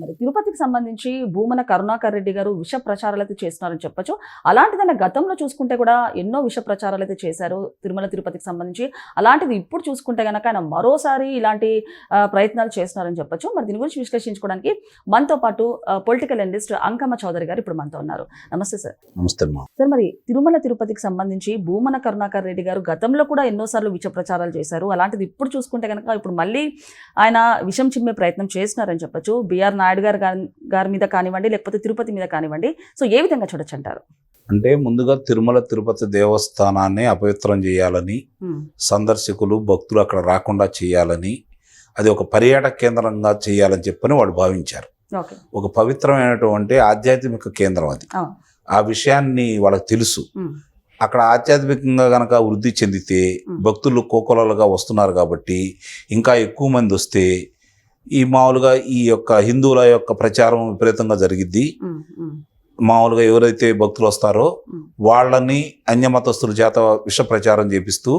మరి తిరుపతికి సంబంధించి భూమన కరుణాకర్ రెడ్డి గారు విష ప్రచారాలు అయితే చేస్తున్నారని చెప్పొచ్చు. అలాంటిదైనా గతంలో చూసుకుంటే కూడా ఎన్నో విష ప్రచారాలు అయితే చేశారు తిరుమల తిరుపతికి సంబంధించి. అలాంటిది ఇప్పుడు చూసుకుంటే కనుక ఆయన మరోసారి ఇలాంటి ప్రయత్నాలు చేస్తున్నారని చెప్పొచ్చు. మరి దీని గురించి విశ్లేషించుకోవడానికి మనతో పాటు పొలిటికల్ అనలిస్ట్ అంకమ్మ చౌదరి గారు ఇప్పుడు మనతో ఉన్నారు. నమస్తే సార్. నమస్తే సార్ మరి తిరుమల తిరుపతికి సంబంధించి భూమన కరుణాకర్ రెడ్డి గారు గతంలో కూడా ఎన్నోసార్లు విష ప్రచారాలు చేశారు. అలాంటిది ఇప్పుడు చూసుకుంటే కనుక ఇప్పుడు మళ్ళీ ఆయన విషం చిమ్మే ప్రయత్నం చేస్తున్నారని చెప్పొచ్చు. బిఆర్ నాయుడు గారు గారి- మీద కానివ్వండి లేకపోతే తిరుపతి మీద కానివ్వండి సో ఏ విధంగా చూడొచ్చు అంటారు అంటే ముందుగా తిరుమల తిరుపతి దేవస్థానాన్ని అపవిత్రం చేయాలని సందర్శకులు భక్తులు అక్కడ రాకుండా చేయాలని అది ఒక పర్యాటక కేంద్రంగా చేయాలని చెప్పని వాళ్ళు భావించారు. ఒక పవిత్రమైనటువంటి ఆధ్యాత్మిక కేంద్రం అది. ఆ. విషయాన్ని వాళ్ళకి తెలుసు. అక్కడ ఆధ్యాత్మికంగా గనక వృద్ధి చెందితే. భక్తులు కోకొలలుగా వస్తున్నారు కాబట్టి ఇంకా ఎక్కువ మంది వస్తే ఈ మామూలుగా ఈ యొక్క హిందువుల యొక్క ప్రచారం విపరీతంగా జరిగిద్ది. మామూలుగా ఎవరైతే భక్తులు వస్తారో వాళ్ళని అన్యమతస్తుల చేత విష ప్రచారం చేపిస్తూ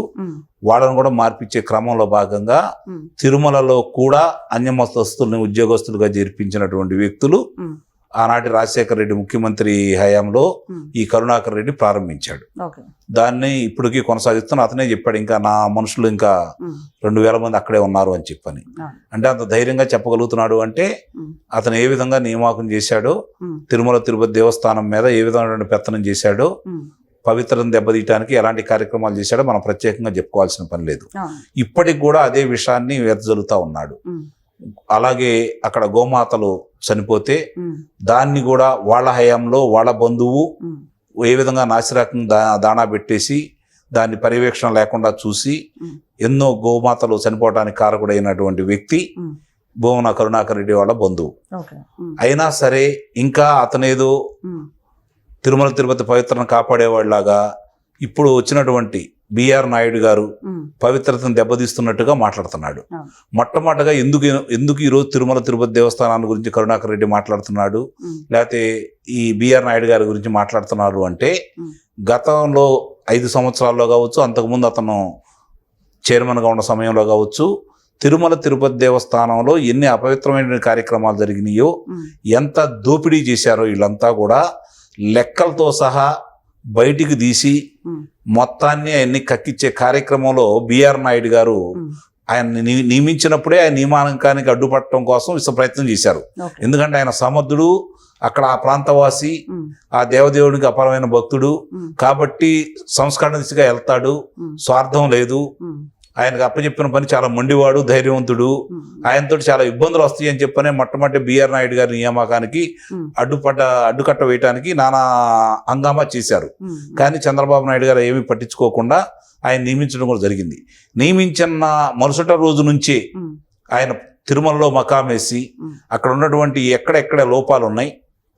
వాళ్ళని కూడా మార్పించే క్రమంలో భాగంగా తిరుమలలో కూడా అన్యమతస్తుల్ని ఉద్యోగస్తులుగా చేర్పించినటువంటి వ్యక్తులు ఆనాటి రాజశేఖర రెడ్డి ముఖ్యమంత్రి హయాంలో ఉమ్, ఈ కరుణాకర్ రెడ్డి ప్రారంభించాడు. దాన్ని ఇప్పటికీ కొనసాగిస్తున్న అతనే చెప్పాడు ఇంకా నా మనుషులు ఇంకా ఉమ్, రెండు వేల మంది అక్కడే ఉన్నారు అని చెప్పని. ఆ. అంటే అంత ధైర్యంగా చెప్పగలుగుతున్నాడు అంటే అతను ఏ విధంగా నియామకం చేశాడో తిరుమల తిరుపతి దేవస్థానం మీద ఏ విధమైనటువంటి పెత్తనం చేశాడో ఉమ్, పవిత్రను దెబ్బతీయటానికి ఎలాంటి కార్యక్రమాలు చేశాడో మనం ప్రత్యేకంగా చెప్పుకోవాల్సిన పని లేదు. ఇప్పటికి కూడా అదే విషయాన్ని వెదజల్లుతా ఉన్నాడు. అలాగే అక్కడ గోమాతలు చనిపోతే దాన్ని కూడా వాళ్ళ హయాంలో వాళ్ళ బంధువు ఏ విధంగా నాసిరకం దా దాణా పెట్టేసి దాన్ని పర్యవేక్షణ లేకుండా చూసి ఎన్నో గోమాతలు చనిపోవడానికి కారకుడైనటువంటి వ్యక్తి భువన కరుణాకర్ రెడ్డి వాళ్ళ బంధువు. అయినా సరే ఇంకా అతనేదో తిరుమల తిరుపతి పవిత్రను కాపాడేవాళ్ళలాగా ఇప్పుడు వచ్చినటువంటి బిఆర్ నాయుడు గారు పవిత్రతను దెబ్బతీస్తున్నట్టుగా మాట్లాడుతున్నాడు. మొట్టమొదటిగా ఎందుకు ఎందుకు ఈరోజు తిరుమల తిరుపతి దేవస్థానాన్ని గురించి కరుణాకర్ రెడ్డి మాట్లాడుతున్నాడు? లేకపోతే ఈ బిఆర్ నాయుడు గారి గురించి మాట్లాడుతున్నారు అంటే గతంలో ఐదు సంవత్సరాల్లో కావచ్చు అంతకుముందు అతను చైర్మన్గా ఉన్న సమయంలో కావచ్చు తిరుమల తిరుపతి దేవస్థానంలో ఎన్ని అపవిత్రమైన కార్యక్రమాలు జరిగినాయో ఎంత దోపిడీ చేశారో వీళ్ళంతా కూడా లెక్కలతో సహా బయటికి తీసి మొత్తాన్ని ఆయన్ని కక్కిచ్చే కార్యక్రమంలో బిఆర్ నాయుడు గారు ఆయన నియమించినప్పుడే ఆయన నియమానకానికి అడ్డుపట్టడం కోసం విశ్వ ప్రయత్నం చేశారు. ఎందుకంటే ఆయన సమర్థుడు అక్కడ ఆ ప్రాంతవాసి ఆ దేవదేవుడికి అపారమైన భక్తుడు కాబట్టి సంస్కరణ దిశగా వెళ్తాడు. స్వార్థం లేదు. ఆయనకు అప్పచెప్పిన పని చాలా మొండివాడు ధైర్యవంతుడు. ఆయనతో చాలా ఇబ్బందులు వస్తాయి అని చెప్పనే మొట్టమొదటి బిఆర్ నాయుడు గారి నియామకానికి అడ్డుపడ్డ అడ్డుకట్ట వేయటానికి నానా హంగామా చేశారు. కానీ చంద్రబాబు నాయుడు గారు ఏమీ పట్టించుకోకుండా ఆయన నియమించడం కూడా జరిగింది. నియమించిన మరుసట రోజు నుంచే ఆయన తిరుమలలో మకామేసి అక్కడ ఉన్నటువంటి ఎక్కడెక్కడ లోపాలు ఉన్నాయి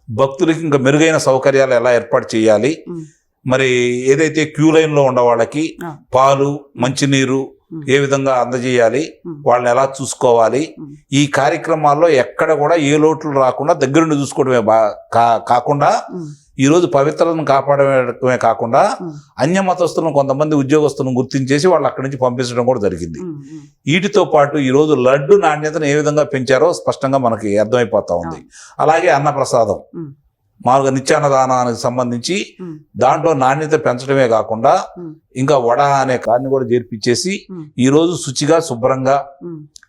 భక్తులకి ఇంకా మెరుగైన సౌకర్యాలు ఎలా ఏర్పాటు చేయాలి మరి ఏదైతే క్యూ లైన్లో ఉన్న వాళ్ళకి. పాలు మంచినీరు ఏ విధంగా అందజేయాలి వాళ్ళని ఎలా చూసుకోవాలి ఈ కార్యక్రమాల్లో ఎక్కడ కూడా ఏ లోట్లు రాకుండా దగ్గరుండి చూసుకోవడమే బా కా- కాకుండా ఉమ్, ఈ రోజు పవిత్రతను కాపాడమే కాకుండా అన్య మతస్థులను కొంతమంది ఉద్యోగస్తులను గుర్తించేసి వాళ్ళు అక్కడి నుంచి పంపించడం కూడా జరిగింది. వీటితో పాటు ఈ రోజు లడ్డు నాణ్యతను ఏ విధంగా పెంచారో స్పష్టంగా మనకి అర్థమైపోతా ఉంది. అలాగే అన్నప్రసాదం. మామూలుగా నిత్యాన్నదానానికి సంబంధించి దాంట్లో నాణ్యత పెంచడమే కాకుండా ఇంకా వడ అనే కార్ని కూడా చేర్పించేసి రోజు శుచిగా శుభ్రంగా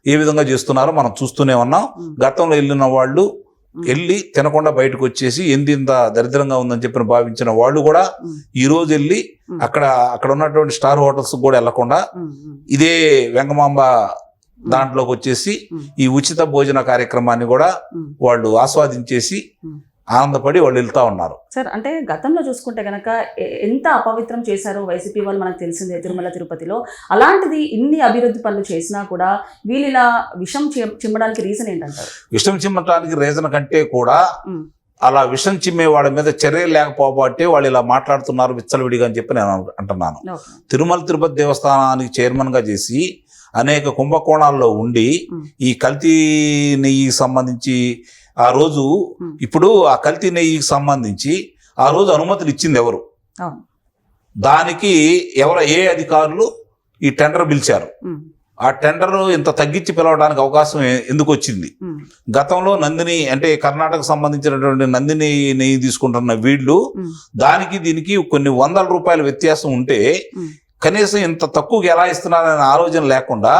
ఏ విధంగా చేస్తున్నారో మనం చూస్తూనే ఉన్నాం. గతంలో వెళ్ళిన వాళ్ళు వెళ్ళి తినకుండా బయటకు వచ్చేసి ఎందు ఇంత దరిద్రంగా ఉందని చెప్పిన భావించిన వాళ్ళు కూడా ఈ రోజు వెళ్ళి అక్కడ అక్కడ ఉన్నటువంటి స్టార్ హోటల్స్ కూడా వెళ్ళకుండా ఇదే వెంగమాంబ దాంట్లోకి వచ్చేసి ఈ ఉచిత భోజన కార్యక్రమాన్ని కూడా వాళ్ళు ఆస్వాదించేసి. ఆనందపడి వాళ్ళు వెళ్తా ఉన్నారు. సార్ అంటే గతంలో చూసుకుంటే గనక ఎ- ఎంత అపవిత్రం చేశారో వైసీపీ వాళ్ళు మనకు తెలిసిందే తిరుమల తిరుపతిలో. అలాంటిది ఇన్ని అభివృద్ధి పనులు చేసినా కూడా వీళ్ళు ఇలా విషం చిమ్మడానికి రీజన్ ఏంటంటారు? విషం చిమ్మటానికి రీజన్ కంటే కూడా అలా విషం చిమ్మే వాళ్ళ మీద చర్యలు లేకపోబట్టే వాళ్ళు ఇలా మాట్లాడుతున్నారు విచ్చలవిడిగా అని చెప్పి నేను అంటున్నాను. తిరుమల తిరుపతి దేవస్థానానికి చైర్మన్గా చేసి అనేక కుంభకోణాల్లో ఉండి ఈ కల్తీ నెయ్యికి సంబంధించి ఆ రోజు ఇప్పుడు ఆ కల్తీ నెయ్యికి సంబంధించి ఆ రోజు అనుమతులు ఇచ్చింది ఎవరు? దానికి ఎవరు ఏ అధికారులు ఈ టెండర్ పిలిచారు? ఆ టెండర్ ఇంత తగ్గించి పిలవడానికి అవకాశం ఎందుకు వచ్చింది? గతంలో నందిని అంటే కర్ణాటక సంబంధించినటువంటి నందిని నెయ్యి తీసుకుంటున్న వీళ్ళు దానికి దీనికి కొన్ని వందల రూపాయల వ్యత్యాసం ఉంటే కనీసం ఇంత తక్కువకి ఎలా ఇస్తున్నారనే ఆలోచన లేకుండా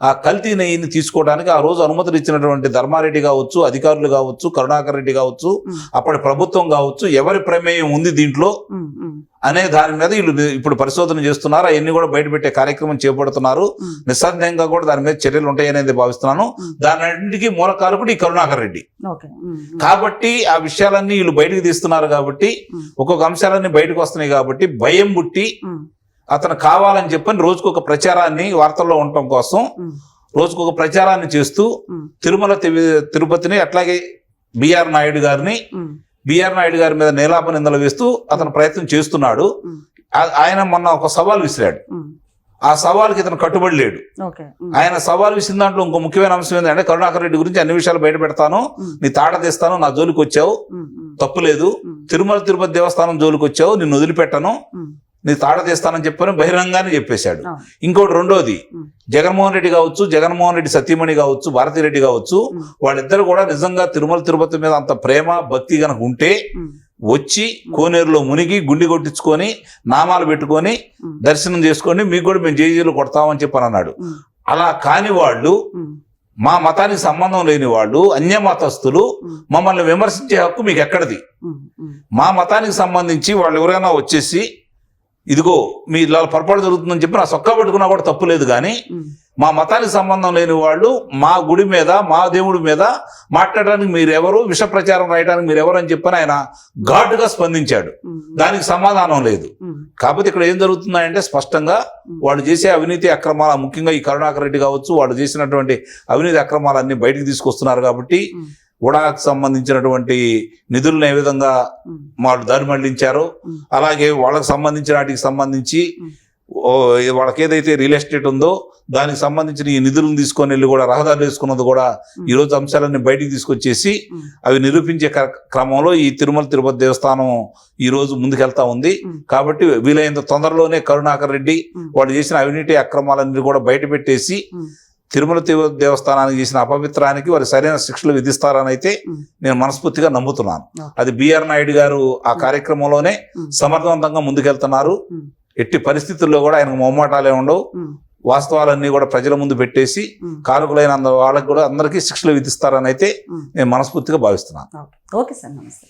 ఆ కల్తీ నెయ్యిని తీసుకోవడానికి ఆ రోజు అనుమతులు ఇచ్చినటువంటి ధర్మారెడ్డి కావచ్చు అధికారులు కావచ్చు కరుణాకర్ రెడ్డి కావచ్చు అప్పటి ప్రభుత్వం కావచ్చు ఎవరి ప్రమేయం ఉంది దీంట్లో? అనే దాని మీద వీళ్ళు ఇప్పుడు పరిశోధన చేస్తున్నారు అవన్నీ కూడా బయటపెట్టే కార్యక్రమం చేపడుతున్నారు. నిస్సందేహంగా కూడా దాని మీద చర్యలు ఉంటాయనేది భావిస్తున్నాను. ఉమ్. దానింటికి మూల కారకుడు ఈ కరుణాకర్ రెడ్డి. కాబట్టి ఆ విషయాలన్నీ వీళ్ళు బయటకు తీస్తున్నారు కాబట్టి ఒక్కొక్క అంశాలన్నీ బయటకు వస్తున్నాయి కాబట్టి భయం పుట్టి అతను కావాలని చెప్పని రోజుకొక ప్రచారాన్ని వార్తల్లో ఉండటం కోసం ఉమ్, రోజుకొక ప్రచారాన్ని చేస్తూ తిరుమల తిరుపతిని అట్లాగే బిఆర్ నాయుడు గారిని బిఆర్ నాయుడు గారి మీద నేలాప నిందలు వేస్తూ అతను ప్రయత్నం చేస్తున్నాడు. ఆయన మొన్న ఒక సవాల్ విసిరాడు. ఆ సవాల్కి ఇతను కట్టుబడి లేడు. ఆయన సవాల్ విసిన దాంట్లో ఇంకో ముఖ్యమైన అంశం ఏంటంటే కరుణాకర్ రెడ్డి గురించి అన్ని విషయాలు బయట పెడతాను నీ తాట తీస్తాను నా జోలికి వచ్చావు. తప్పులేదు. తిరుమల తిరుపతి దేవస్థానం జోలికి వచ్చావు నిన్ను వదిలిపెట్టను. నీ తాట తీస్తానని చెప్పని బహిరంగానే చెప్పేశాడు. ఇంకోటి రెండోది. జగన్మోహన్ రెడ్డి కావచ్చు జగన్మోహన్ రెడ్డి సతీమణి కావచ్చు భారతిరెడ్డి కావచ్చు. వాళ్ళిద్దరు కూడా నిజంగా తిరుమల తిరుపతి మీద అంత ప్రేమ భక్తి కనుక ఉంటే వచ్చి కోనేరులో మునిగి గుండి కొట్టించుకొని నామాలు పెట్టుకొని దర్శనం చేసుకొని మీకు కూడా మేము జేజీలు కొడతామని చెప్పని అన్నాడు అలా కాని వాళ్ళు మా మతానికి సంబంధం లేని వాళ్ళు అన్య మతస్థులు మమ్మల్ని విమర్శించే హక్కు మీకు ఎక్కడిది మా మతానికి సంబంధించి వాళ్ళు ఎవరైనా వచ్చేసి ఇదిగో మీ ఇలా పొరపాటు జరుగుతుందని చెప్పి నా సొక్కా పెట్టుకున్నా కూడా తప్పు లేదు కానీ మా మతానికి సంబంధం లేని వాళ్ళు మా గుడి మీద మా దేవుడి మీద మాట్లాడడానికి మీరెవరు విష ప్రచారం రాయడానికి మీరెవరు అని చెప్పని ఆయన ఘాటుగా స్పందించాడు. దానికి సమాధానం లేదు. కాకపోతే ఇక్కడ ఏం జరుగుతున్నాయంటే స్పష్టంగా వాళ్ళు చేసే అవినీతి అక్రమాల ముఖ్యంగా ఈ కరుణాకర్ రెడ్డి కావచ్చు వాళ్ళు చేసినటువంటి అవినీతి అక్రమాలన్నీ బయటికి తీసుకొస్తున్నారు కాబట్టి ఉడాకు సంబంధించినటువంటి నిధులను ఏ విధంగా వాళ్ళు దారి మళ్ళించారో. అలాగే వాళ్ళకి సంబంధించిన వాటికి సంబంధించి వాళ్ళకి ఏదైతే రియల్ ఎస్టేట్ ఉందో దానికి సంబంధించిన ఈ నిధులను తీసుకొని వెళ్ళి కూడా రహదారులు వేసుకున్నది కూడా ఉమ్. ఈ రోజు అంశాలన్నీ బయటికి తీసుకొచ్చేసి అవి నిరూపించే క్ర- క్రమంలో ఈ తిరుమల తిరుపతి దేవస్థానం ఈ రోజు ముందుకెళ్తా ఉంది. కాబట్టి వీలైనంత తొందరలోనే కరుణాకర్ రెడ్డి. వాళ్ళు చేసిన అవినీతి అక్రమాలన్నీ కూడా బయట పెట్టేసి. తిరుమల దేవస్థానానికి చేసిన అపవిత్రానికి వారు సరైన శిక్షలు విధిస్తారని అయితే. నేను మనస్ఫూర్తిగా నమ్ముతున్నాను. అది బిఆర్ నాయుడు గారు ఆ కార్యక్రమంలోనే. సమర్థవంతంగా ముందుకెళ్తున్నారు. ఎట్టి పరిస్థితుల్లో కూడా ఆయనకు మొమ్మాటాలే ఉండవు వాస్తవాలన్నీ కూడా ప్రజల ముందు పెట్టేసి కారకులైన వాళ్ళకి కూడా అందరికీ శిక్షలు విధిస్తారని అయితే. నేను మనస్ఫూర్తిగా భావిస్తున్నాను ఓకే సార్ నమస్తే